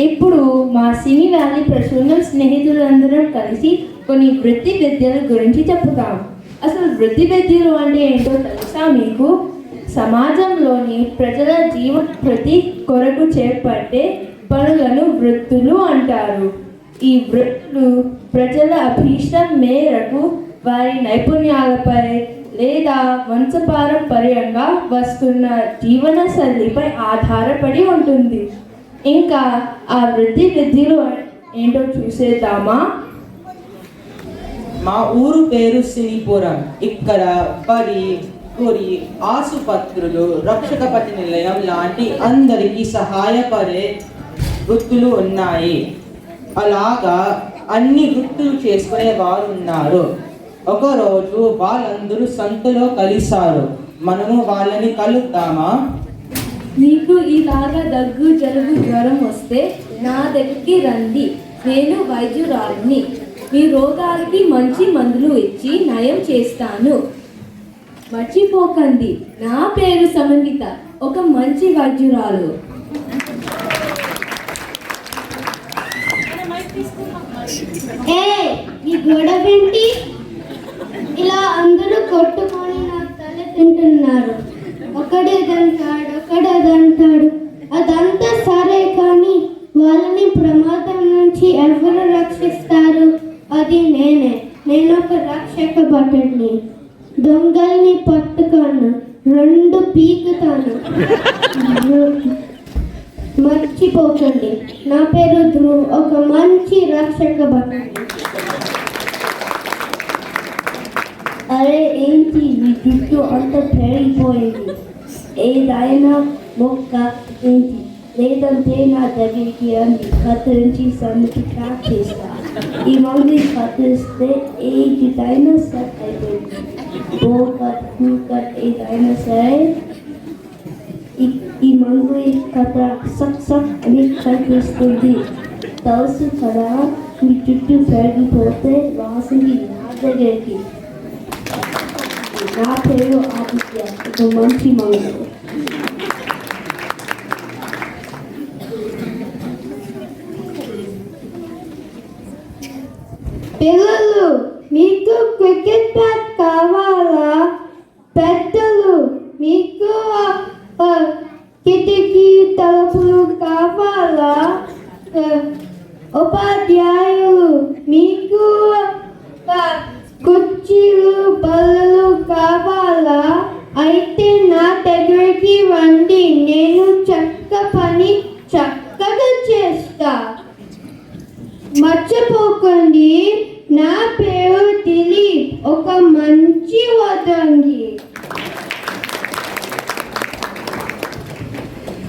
ఇప్పుడు మా సినీ వ్యాలీ ప్రసూనం స్నేహితులందరం కలిసి కొన్ని వృత్తి విద్యల గురించి చెప్పుతాం. అసలు వృత్తి విద్యలు అంటే ఏంటో తెలుసా మీకు? సమాజంలోని ప్రజల జీవన ప్రతి కొరకు చేపట్టే పనులను వృత్తులు అంటారు. ఈ వృత్తులు ప్రజల అభీష్టం మేరకు వారి నైపుణ్యాలపై లేదా వంశపారంపర్యంగా వస్తున్న జీవన శైలిపై ఆధారపడి ఉంటుంది. ఇంకా ఆ వృత్తి విద్యలు ఏంటో చూసేద్దామా? మా ఊరు పేరు సినీపురం ఇక్కడ బడి గురి ఆసుపత్రులు రక్షకపతి నిలయం లాంటి అందరికీ సహాయపడే వృత్తులు ఉన్నాయి. అలాగా అన్ని వృత్తులు చేసుకునే వారు ఉన్నారు. ఒకరోజు వాళ్ళందరూ సంతలో కలిశారు. మనము వాళ్ళని కలుద్దామా? మీకు ఇలాగా దగ్గు జలుబు జ్వరం వస్తే నా దగ్గరికి రండి. నేను వైద్యురాలిని. మీ రోగాలకి మంచి మందులు ఇచ్చి నయం చేస్తాను. మర్చిపోకండి. నా పేరు సమన్విత ఒక మంచి వైద్యురాలు. ఏ నీ గొడవేంటి? ఇలా అందరూ కొట్టుకొని నా తల తింటున్నారు. ఒకడేదంటాడు ఒకడేదంటాడు నేనే నేను ఒక రక్షక భటుడిని. దొంగల్ని పట్టుకోను రెండు పీకుతాను. మర్చిపోకండి. నా పేరు ధ్రువ్ ఒక మంచి రక్షక భటుడిని అరే ఏంటి మీ జుట్టు అంత పెరిగిపోయింది? ఏదైనా మొక్క ఏంటి? లేదంటే నా దగ్గరికి అని కత్తిరించి సన్నికి ట్రాక్ చేస్తాను ఈ మంది కత్తిరిస్తే ఏ జుట్టైనా సెట్ అయిపోయింది బో కట్ ఫూ కట్ ఏదైనా సరే ఈ- ఈ మందు ఈ కథ సక్ సక్ అని కనిపిస్తుంది తెలుసు కదా మీ చుట్టూ పెరిగిపోతే వాసనకి నా దగ్గరికి నా పేరు ఆదిత్య ఒక మంచి పిల్లలు మీకు క్రికెట్ బ్యాట్ కావాలా? పెద్దలు మీకు కిటికీ తలుపులు కావాలా? ఉపాధ్యాయులు మీకు కుర్చీలు బల్లలు కావాలా? అయితే నా దగ్గరికి రండి నేను చక్క పని చక్కగా చేస్తా. మర్చిపోకండి. నా పేరు దిలీప్. ఒక మంచి వదంగి.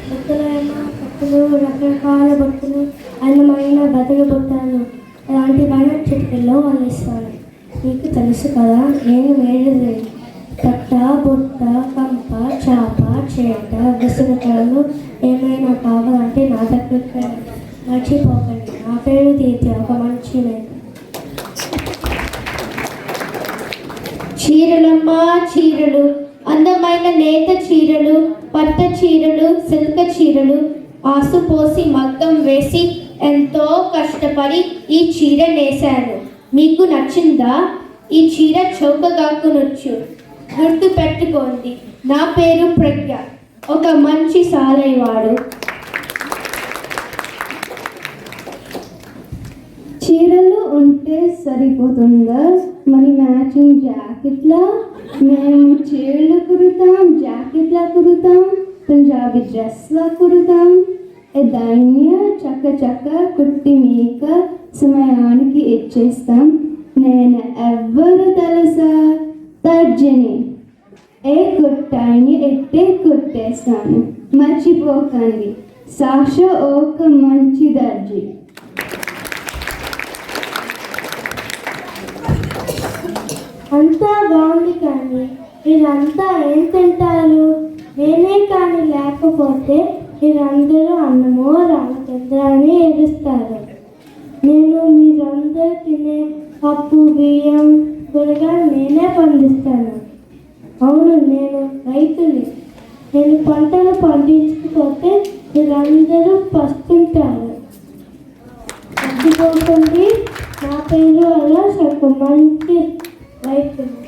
బుట్టలైన కప్పులు రకరకాల భక్తులు అందమైన బతులు అలాంటి వైద్య చిటికల్లో అందిస్తాను మీకు తెలుసు కదా నేను వేడిది తట్ట బుట్ట కంప చాప చేట విసుగతలు ఏమైనా కావాలంటే నా దగ్గరికి మర్చిపోకండి. నా పేరు తీర్థ ఒక మంచి నేను చీరలమ్మ చీరలు అందమైన నేత చీరలు పట్ట చీరలు సిల్క చీరలు ఆసుపోసి మగ్గం వేసి ఎంతో కష్టపడి ఈ చీర నేశాను. మీకు నచ్చిందా? ఈ చీర చౌకగాకునొచ్చు గుర్తు పెట్టుకోండి నా పేరు ప్రజ్ఞ. ఒక మంచి సాలైవాడు చీరలు ఉంటే సరిపోతుందా? మరి మ్యాచింగ్ జాకెట్లా? మేము చీరలు కుడతాం జాకెట్లా కుడతాం పంజాబీ డ్రెస్లా కుడతాం దాన్ని చక్క చక్క కుట్టి మీక సమయానికి ఇచ్చేస్తాం. నేను ఎవ్వరు తెలుసా? తర్జని. ఏ కుట్టాయిని ఎట్టే కుట్టేస్తాను? మర్చిపోకండి. సాక్ష ఒక మంచి దర్జీ. అంతా బాగుంది కానీ మీరంతా ఏం తింటారు? నేనే కానీ లేకపోతే మీరందరూ అన్నమో రామచంద్ర అని ఏడుస్తారు. నేను మీరందరూ తినే పప్పు బియ్యం కూరగాయలు నేనే పండిస్తాను. అవును నేను రైతుని. నేను పంటలు పండించకపోతే మీరందరూ పస్తుంటారు. అడ్డుకోకండి నా పేరు అలా ఒక మంచి 哎。